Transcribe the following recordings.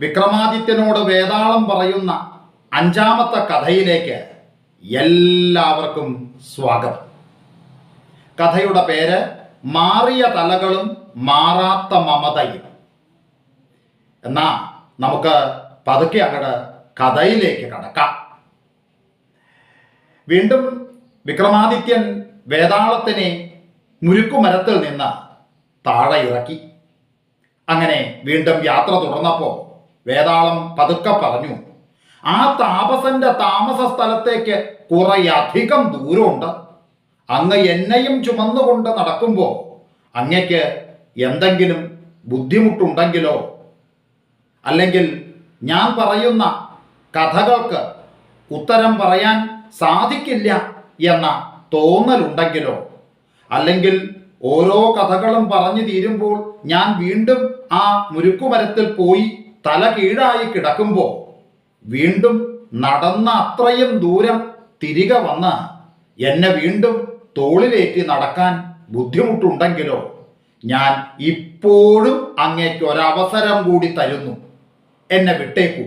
വിക്രമാദിത്യനോട് വേതാളം പറയുന്ന അഞ്ചാമത്തെ കഥയിലേക്ക് എല്ലാവർക്കും സ്വാഗതം. കഥയുടെ പേര് മാറിയ തലകളും മാറാത്ത മമതയും. എന്നാ നമുക്ക് പതുക്കെ അങ്ങോട്ട് കഥയിലേക്ക് കടക്കാം. വീണ്ടും വിക്രമാദിത്യൻ വേതാളത്തിനെ മുരുക്കുമരത്തിൽ നിന്ന് താഴെ ഇറക്കി. അങ്ങനെ വീണ്ടും യാത്ര തുടർന്നപ്പോൾ വേതാളം പതുക്കെ പറഞ്ഞു. ആ താപസന്റെ താമസ സ്ഥലത്തേക്ക് കുറേയധികം ദൂരമുണ്ട്. അങ്ങ് എന്നെയും ചുമന്നുകൊണ്ട് നടക്കുമ്പോൾ അങ്ങയ്ക്ക് എന്തെങ്കിലും ബുദ്ധിമുട്ടുണ്ടെങ്കിലോ? അല്ലെങ്കിൽ ഞാൻ പറയുന്ന കഥകൾക്ക് ഉത്തരം പറയാൻ സാധിക്കില്ല എന്ന തോന്നലുണ്ടെങ്കിലോ? അല്ലെങ്കിൽ ഓരോ കഥകളും പറഞ്ഞു തീരുമ്പോൾ ഞാൻ വീണ്ടും ആ മുരുക്കുമരത്തിൽ പോയി തല കീഴായി കിടക്കുമ്പോൾ വീണ്ടും നടന്ന അത്രയും ദൂരം തിരികെ വന്ന് എന്നെ വീണ്ടും തോളിലേറ്റി നടക്കാൻ ബുദ്ധിമുട്ടുണ്ടെങ്കിലോ ഞാൻ ഇപ്പോഴും അങ്ങേക്ക് ഒരവസരം കൂടി തരുന്നു. എന്നെ വിട്ടേക്കൂ.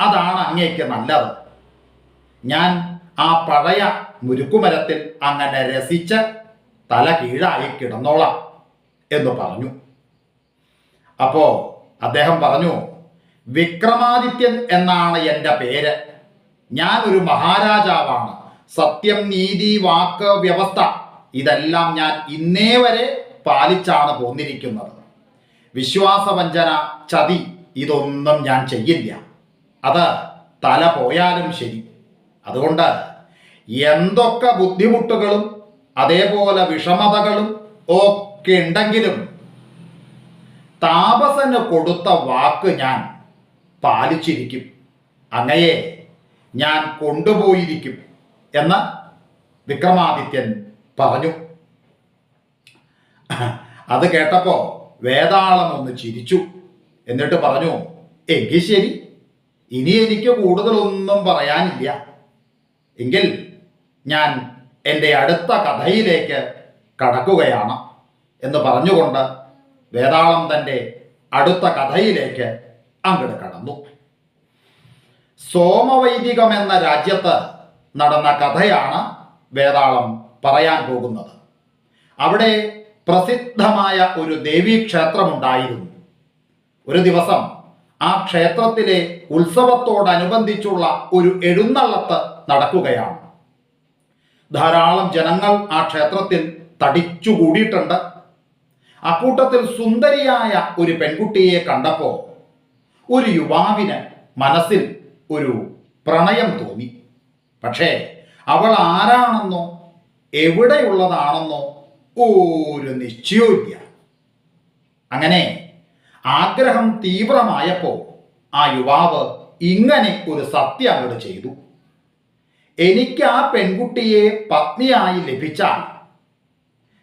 അതാണ് അങ്ങേക്ക് നല്ലത്. ഞാൻ ആ പഴയ മുരുക്കുമരത്തിൽ അങ്ങനെ രസിച്ച് തല കീഴായി കിടന്നോളാം എന്ന് പറഞ്ഞു. അപ്പോ അദ്ദേഹം പറഞ്ഞു വിക്രമാദിത്യൻ എന്നാണ് എന്റെ പേര്. ഞാൻ ഒരു മഹാരാജാവാണ്. സത്യം നീതി വാക്ക് വ്യവസ്ഥ ഇതെല്ലാം ഞാൻ ഇന്നേ വരെ പാലിച്ചാണ് പോന്നിരിക്കുന്നത്. വിശ്വാസവഞ്ചന ചതി ഇതൊന്നും ഞാൻ ചെയ്യില്ല. അത് തല പോയാലും ശരി. അതുകൊണ്ട് എന്തൊക്കെ ബുദ്ധിമുട്ടുകളും അതേപോലെ വിഷമതകളും ഒക്കെ ഉണ്ടെങ്കിലും താപസന് കൊടുത്ത വാക്ക് ഞാൻ പാലിച്ചിരിക്കും. അങ്ങയെ ഞാൻ കൊണ്ടുപോയിരിക്കും എന്ന് വിക്രമാദിത്യൻ പറഞ്ഞു. അത് കേട്ടപ്പോ വേതാളം ഒന്ന് ചിരിച്ചു. എന്നിട്ട് പറഞ്ഞു എങ്കിൽ ശരി. ഇനി എനിക്ക് കൂടുതലൊന്നും പറയാനില്ല. എങ്കിൽ ഞാൻ എന്റെ അടുത്ത കഥയിലേക്ക് കടക്കുകയാണ് എന്ന് പറഞ്ഞുകൊണ്ട് വേതാളം തന്റെ അടുത്ത കഥയിലേക്ക് അങ്ങോട്ട് കടന്നു. സോമവൈദികം എന്ന രാജ്യത്ത് നടന്ന കഥയാണ് വേതാളം പറയാൻ പോകുന്നത്. അവിടെ പ്രസിദ്ധമായ ഒരു ദേവീക്ഷേത്രമുണ്ടായിരുന്നു. ഒരു ദിവസം ആ ക്ഷേത്രത്തിലെ ഉത്സവത്തോടനുബന്ധിച്ചുള്ള ഒരു എഴുന്നള്ളത്ത് നടക്കുകയാണ്. ധാരാളം ജനങ്ങൾ ആ ക്ഷേത്രത്തിൽ തടിച്ചുകൂടിയിട്ടുണ്ട്. അക്കൂട്ടത്തിൽ സുന്ദരിയായ ഒരു പെൺകുട്ടിയെ കണ്ടപ്പോൾ ഒരു യുവാവിന് മനസ്സിൽ ഒരു പ്രണയം തോന്നി. പക്ഷേ അവൾ ആരാണെന്നോ എവിടെയുള്ളതാണെന്നോ ഒരു നിശ്ചയവുമില്ല. അങ്ങനെ ആഗ്രഹം തീവ്രമായപ്പോൾ ആ യുവാവ് ഇങ്ങനെ ഒരു സത്യം അങ്ങോട്ട് ചെയ്തു. എനിക്ക് ആ പെൺകുട്ടിയെ പത്നിയായി ലഭിച്ചാൽ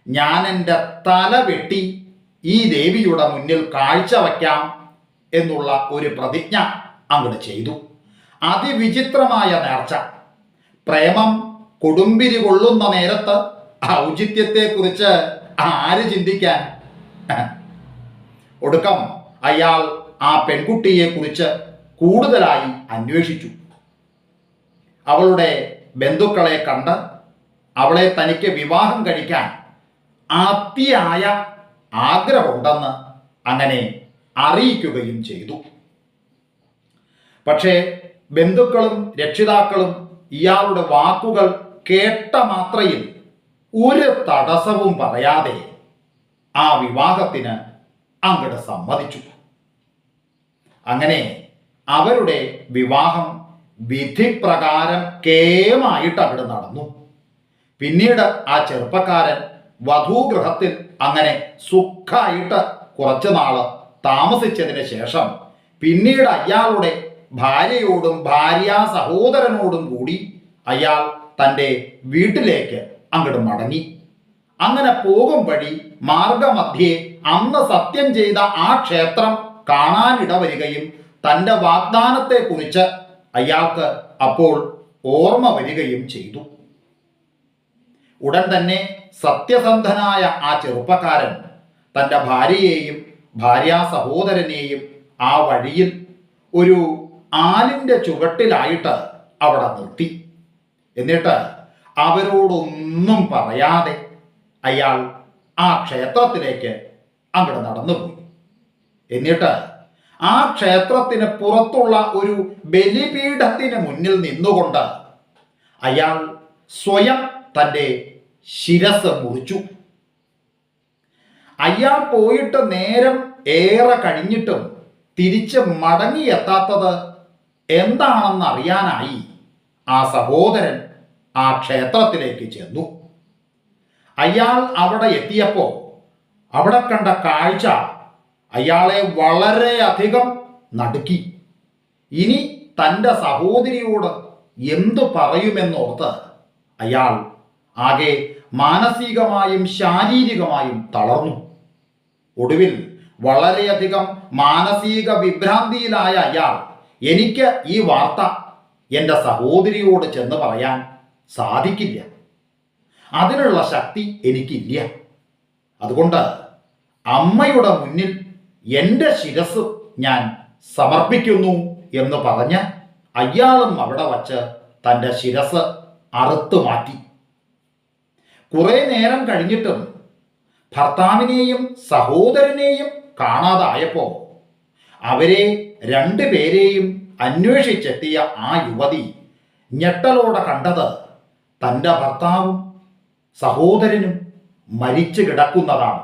ഞാൻ എന്റെ തല വെട്ടി ഈ ദേവിയുടെ മുന്നിൽ കാഴ്ച വയ്ക്കാം എന്നുള്ള ഒരു പ്രതിജ്ഞ അങ്ങോട്ട് ചെയ്തു. അതിവിചിത്രമായ നേർച്ച. പ്രേമം കൊടുമ്പിരി കൊള്ളുന്ന നേരത്ത് ഔചിത്യത്തെക്കുറിച്ച് ആര് ചിന്തിക്കാൻ? ഒടുക്കം അയാൾ ആ പെൺകുട്ടിയെ കുറിച്ച് കൂടുതലായി അന്വേഷിച്ചു. അവളുടെ ബന്ധുക്കളെ കണ്ട് അവളെ തനിക്ക് വിവാഹം കഴിക്കാൻ അതിയായ ആഗ്രഹമുണ്ടെന്ന് അങ്ങനെ അറിയിക്കുകയും ചെയ്തു. പക്ഷേ ബന്ധുക്കളും രക്ഷിതാക്കളും ഇയാളുടെ വാക്കുകൾ കേട്ട മാത്രയിൽ ഒരു തടസ്സവും പറയാതെ ആ വിവാഹത്തിന് അങ്ങോട്ട് സമ്മതിച്ചു. അങ്ങനെ അവരുടെ വിവാഹം വിധിപ്രകാരം കേമായിട്ട് അവിടെ നടന്നു. പിന്നീട് ആ ചെറുപ്പക്കാരൻ വധൂഗൃഹത്തിൽ അങ്ങനെ സുഖമായിട്ട് കുറച്ച് നാൾ താമസിച്ചതിന് ശേഷം പിന്നീട് അയാളുടെ ഭാര്യയോടും ഭാര്യ സഹോദരനോടും കൂടി അയാൾ തന്റെ വീട്ടിലേക്ക് അങ്ങോട്ട് മടങ്ങി. അങ്ങനെ പോകും വഴി മാർഗമധ്യേ അന്ന് സത്യം ചെയ്ത ആ ക്ഷേത്രം കാണാനിട വരികയും തന്റെ വാഗ്ദാനത്തെക്കുറിച്ച് അയാൾക്ക് അപ്പോൾ ഓർമ്മ വരികയും ചെയ്തു. ഉടൻ തന്നെ സത്യസന്ധനായ ആ ചെറുപ്പക്കാരൻ തന്റെ ഭാര്യയെയും ഭാര്യാ സഹോദരനെയും ആ വഴിയിൽ ഒരു ആലിന്റെ ചുവട്ടിലായിട്ട് അവിടെ നിർത്തി. എന്നിട്ട് അവരോടൊന്നും പറയാതെ അയാൾ ആ ക്ഷേത്രത്തിലേക്ക് അങ്ങോട്ട് നടന്നുപോയി എന്നിട്ട് ആ ക്ഷേത്രത്തിന് പുറത്തുള്ള ഒരു ബലിപീഠത്തിന് മുന്നിൽ നിന്നുകൊണ്ട് അയാൾ സ്വയം തന്റെ ശിരസ് മുറിച്ചു. അയാൾ പോയിട്ട് നേരം ഏറെ കഴിഞ്ഞിട്ടും തിരിച്ച് മടങ്ങിയെത്താത്തത് എന്താണെന്ന് അറിയാനായി ആ സഹോദരൻ ആ ക്ഷേത്രത്തിലേക്ക് ചെന്നു. അയാൾ അവിടെ എത്തിയപ്പോൾ അവിടെ കണ്ട കാഴ്ച അയാളെ വളരെയധികം നടുക്കി. ഇനി തന്റെ സഹോദരിയോട് എന്തു പറയുമെന്നോർത്ത് അയാൾ ആകെ മാനസികമായും ശാരീരികമായും തളർന്നു. ഒടുവിൽ വളരെയധികം മാനസിക വിഭ്രാന്തിയിലായ അയാൾ എനിക്ക് ഈ വാർത്ത എന്റെ സഹോദരിയോട് ചെന്ന് പറയാൻ സാധിക്കില്ല. അതിനുള്ള ശക്തി എനിക്കില്ല. അതുകൊണ്ട് അമ്മയുടെ മുന്നിൽ എന്റെ ശിരസ് ഞാൻ സമർപ്പിക്കുന്നു എന്ന് പറഞ്ഞ് അയാളും അവിടെ വച്ച് തന്റെ ശിരസ് അറുത്തു മാറ്റി. കുറെ നേരം കഴിഞ്ഞിട്ടും ഭർത്താവിനെയും സഹോദരനെയും കാണാതായപ്പോൾ അവരെ രണ്ടുപേരെയും അന്വേഷിച്ചെത്തിയ ആ യുവതി ഞെട്ടലോടെ കണ്ടത് തന്റെ ഭർത്താവും സഹോദരനും മരിച്ചു കിടക്കുന്നതാണ്.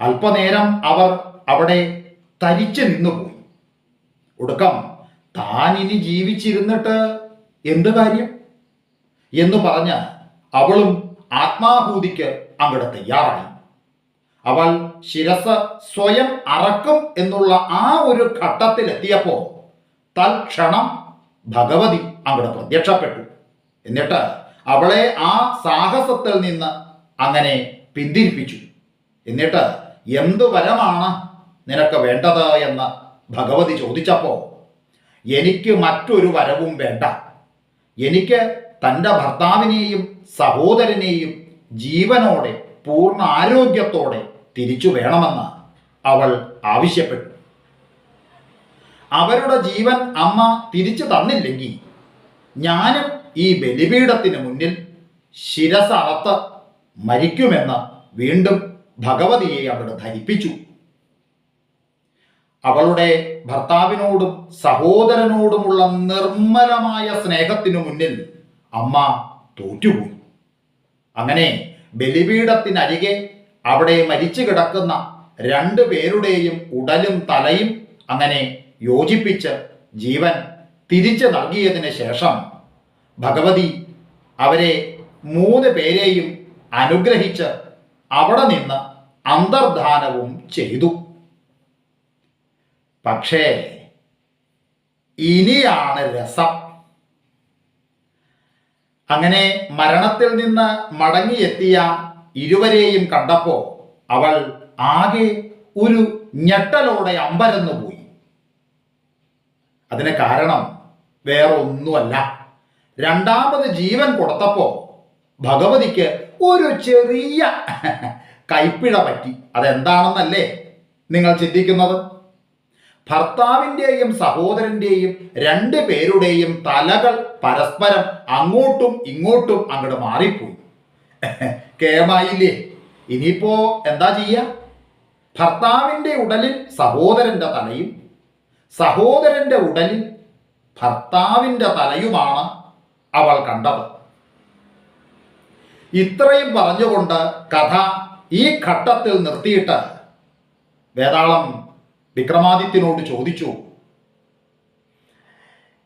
അല്പനേരം അവർ അവിടെ തരിച്ചു നിന്നുപോയി. ഒടുക്കം താൻ ഇനി ജീവിച്ചിരുന്നിട്ട് എന്ത് കാര്യം? എന്ന് പറഞ്ഞ് അവളും ആത്മാഭൂതിക്ക് അങ്ങോട്ട് തയ്യാറായി അവൾ ശിരസ് സ്വയം അറക്കും എന്നുള്ള ആ ഒരു ഘട്ടത്തിലെത്തിയപ്പോൾ തൽക്ഷണം ഭഗവതി അവിടെ പ്രത്യക്ഷപ്പെട്ടു. എന്നിട്ട് അവളെ ആ സാഹസത്തിൽ നിന്ന് അങ്ങനെ പിന്തിരിപ്പിച്ചു. എന്നിട്ട് എന്തു വരമാണ് നിനക്ക് വേണ്ടത്? എന്ന് ഭഗവതി ചോദിച്ചപ്പോൾ എനിക്ക് മറ്റൊരു വരവും വേണ്ട. എനിക്ക് തന്റെ ഭർത്താവിനെയും സഹോദരനെയും ജീവനോടെ പൂർണ ആരോഗ്യത്തോടെ തിരിച്ചു വേണമെന്ന് അവൾ ആവശ്യപ്പെട്ടു. അവരുടെ ജീവൻ അമ്മ തിരിച്ചു തന്നില്ലെങ്കിൽ ഞാനും ഈ ബലിപീഠത്തിന് മുന്നിൽ ശിരസറത്ത് മരിക്കുമെന്ന് വീണ്ടും ഭഗവതിയെ അവിടെ ധരിപ്പിച്ചു. അവളുടെ ഭർത്താവിനോടും സഹോദരനോടുമുള്ള നിർമ്മലമായ സ്നേഹത്തിനു മുന്നിൽ അമ്മ തോറ്റുപോയി. അങ്ങനെ ബലിപീഠത്തിനരികെ അവിടെ മരിച്ചു കിടക്കുന്ന രണ്ടു പേരുടെയും ഉടലും തലയും അങ്ങനെ യോജിപ്പിച്ച് ജീവൻ തിരിച്ചു നൽകിയതിന് ശേഷം ഭഗവതി അവരെ മൂന്ന് പേരെയും അനുഗ്രഹിച്ച് അവിടെ നിന്ന് അന്തർധാനവും ചെയ്തു. പക്ഷേ ഇനിയാണ് രസം. അങ്ങനെ മരണത്തിൽ നിന്ന് മടങ്ങിയെത്തിയ ഇരുവരെയും കണ്ടപ്പോൾ അവൾ ആകെ ഒരു ഞെട്ടലോടെ അമ്പരന്നു പോയി. അതിന് കാരണം വേറെ ഒന്നുമല്ല രണ്ടാമത് ജീവൻ കൊടുത്തപ്പോൾ ഭഗവതിക്ക് ഒരു ചെറിയ കൈപ്പിഴ പറ്റി. അതെന്താണെന്നല്ലേ നിങ്ങൾ ചിന്തിക്കുന്നത്? ഭർത്താവിന്റെയും സഹോദരന്റെയും രണ്ട് പേരുടെയും തലകൾ പരസ്പരം അങ്ങോട്ടും ഇങ്ങോട്ടും അങ്ങോട്ട് മാറിപ്പോയി. കേമായില്ലേ? ഇനിയിപ്പോ എന്താ ചെയ്യുക ഭർത്താവിന്റെ ഉടലിൽ സഹോദരന്റെ തലയും സഹോദരന്റെ ഉടലിൽ ഭർത്താവിന്റെ തലയുമാണ് അവൾ കണ്ടത്. ഇത്രയും പറഞ്ഞുകൊണ്ട് കഥ ഈ ഘട്ടത്തിൽ നിർത്തിയിട്ട് വേതാളം വിക്രമാദിത്യനോട് ചോദിച്ചു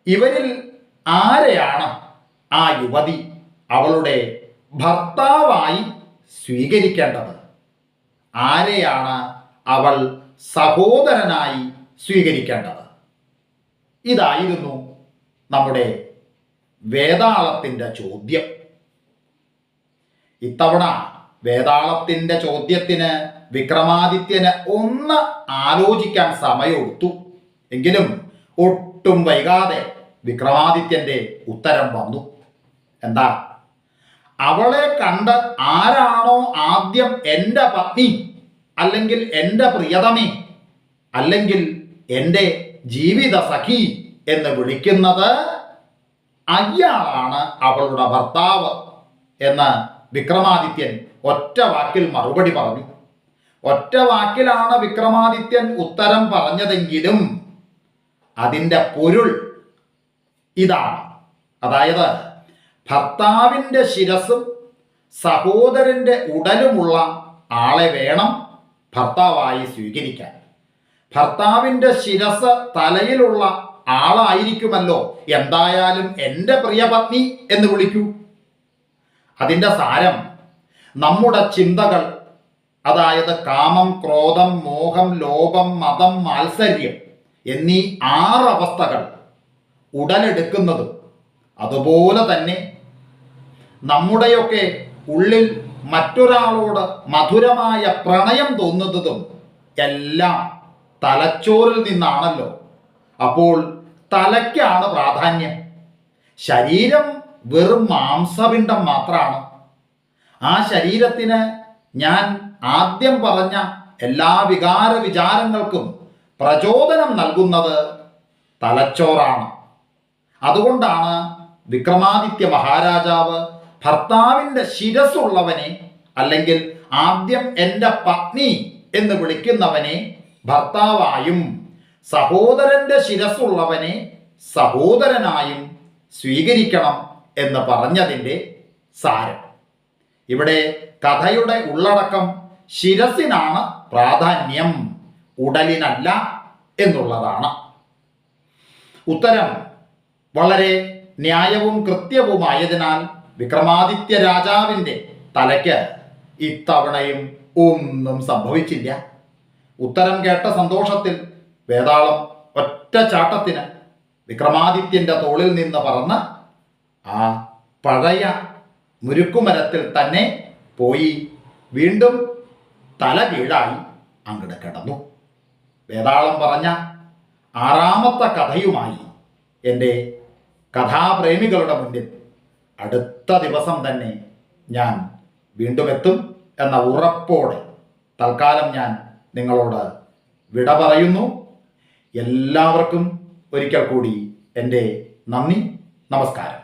ഇവരിൽ ആരെയാണ് ആ യുവതി അവളുടെ ഭർത്താവായി സ്വീകരിക്കേണ്ടത്? ആരെയാണ് അവൾ സഹോദരനായി സ്വീകരിക്കേണ്ടത്? ഇതായിരുന്നു നമ്മുടെ വേതാളത്തിന്റെ ചോദ്യം. ഇത്തവണ വേതാളത്തിന്റെ ചോദ്യത്തിന് വിക്രമാദിത്യന് ഒന്ന് ആലോചിക്കാൻ സമയമെടുത്തു എങ്കിലും ഒട്ടും വൈകാതെ വിക്രമാദിത്യന്റെ ഉത്തരം വന്നു. എന്താ? അവളെ കണ്ട് ആരാണോ ആദ്യം എന്റെ പത്നി അല്ലെങ്കിൽ എന്റെ പ്രിയതമി അല്ലെങ്കിൽ എന്റെ ജീവിത സഖി എന്ന് വിളിക്കുന്നത് അയാളാണ് അവളുടെ ഭർത്താവ് എന്ന് വിക്രമാദിത്യൻ ഒറ്റ വാക്കിൽ മറുപടി പറഞ്ഞു. ഒറ്റ വാക്കിലാണ് വിക്രമാദിത്യൻ ഉത്തരം പറഞ്ഞതെങ്കിലും അതിന്റെ പൊരുൾ ഇതാണ്. അതായത് ഭർത്താവിന്റെ ശിരസും സഹോദരന്റെ ഉടലുമുള്ള ആളെ വേണം ഭർത്താവായി സ്വീകരിക്കാൻ. ഭർത്താവിന്റെ ശിരസ് തലയിലുള്ള ആളായിരിക്കുമല്ലോ എന്തായാലും എന്റെ പ്രിയപത്നി എന്ന് വിളിക്കൂ. അതിന്റെ സാരം നമ്മുടെ ചിന്തകൾ അതായത് കാമം ക്രോധം മോഹം ലോഭം മതം മാത്സര്യം എന്നീ ആറ് അവസ്ഥകൾ ഉടലെടുക്കുന്നതും അതുപോലെ തന്നെ നമ്മുടെയൊക്കെ ഉള്ളിൽ മറ്റൊരാളോട് മധുരമായ പ്രണയം തോന്നുന്നതും എല്ലാം തലച്ചോറിൽ നിന്നാണല്ലോ. അപ്പോൾ തലയ്ക്കാണ് പ്രാധാന്യം. ശരീരം വെറും മാംസപിണ്ടം മാത്രമാണ്. ആ ശരീരത്തിന് ഞാൻ ആദ്യം പറഞ്ഞ എല്ലാ വികാര വിചാരങ്ങൾക്കും പ്രചോദനം നൽകുന്നത് തലച്ചോറാണ്. അതുകൊണ്ടാണ് വിക്രമാദിത്യ മഹാരാജാവ് ഭർത്താവിന്റെ ശിരസുള്ളവനെ അല്ലെങ്കിൽ ആദ്യം എന്റെ പത്നി എന്ന് വിളിക്കുന്നവനെ ഭർത്താവായും സഹോദരന്റെ ശിരസുള്ളവനെ സഹോദരനായും സ്വീകരിക്കണം എന്ന് പറഞ്ഞതിന്റെ സാരം. ഇവിടെ കഥയുടെ ഉള്ളടക്കം ശിരസിനാണ് പ്രാധാന്യം ഉടലിനല്ല എന്നുള്ളതാണ്. ഉത്തരം വളരെ ന്യായവും കൃത്യവുമായതിനാൽ വിക്രമാദിത്യ രാജാവിന്റെ തലയ്ക്ക് ഇത്തവണയും ഒന്നും സംഭവിച്ചില്ല. ഉത്തരം കേട്ട സന്തോഷത്തിൽ വേതാളം ഒറ്റ ചാട്ടത്തിന് വിക്രമാദിത്യന്റെ തോളിൽ നിന്ന് പറന്ന് ആ പഴയ മുരുക്കുമരത്തിൽ തന്നെ പോയി വീണ്ടും തല കീഴായി അങ്ങട് കിടന്നു. വേതാളം പറഞ്ഞ ആറാമത്തെ കഥയുമായി എന്റെ കഥാപ്രേമികളുടെ മുന്നിൽ അടുത്ത ദിവസം തന്നെ ഞാൻ വീണ്ടും എത്തും എന്ന ഉറപ്പോടെ തൽക്കാലം ഞാൻ നിങ്ങളോട് വിട പറയുന്നു. എല്ലാവർക്കും ഒരിക്കൽ കൂടി എന്റെ നന്ദി നമസ്കാരം.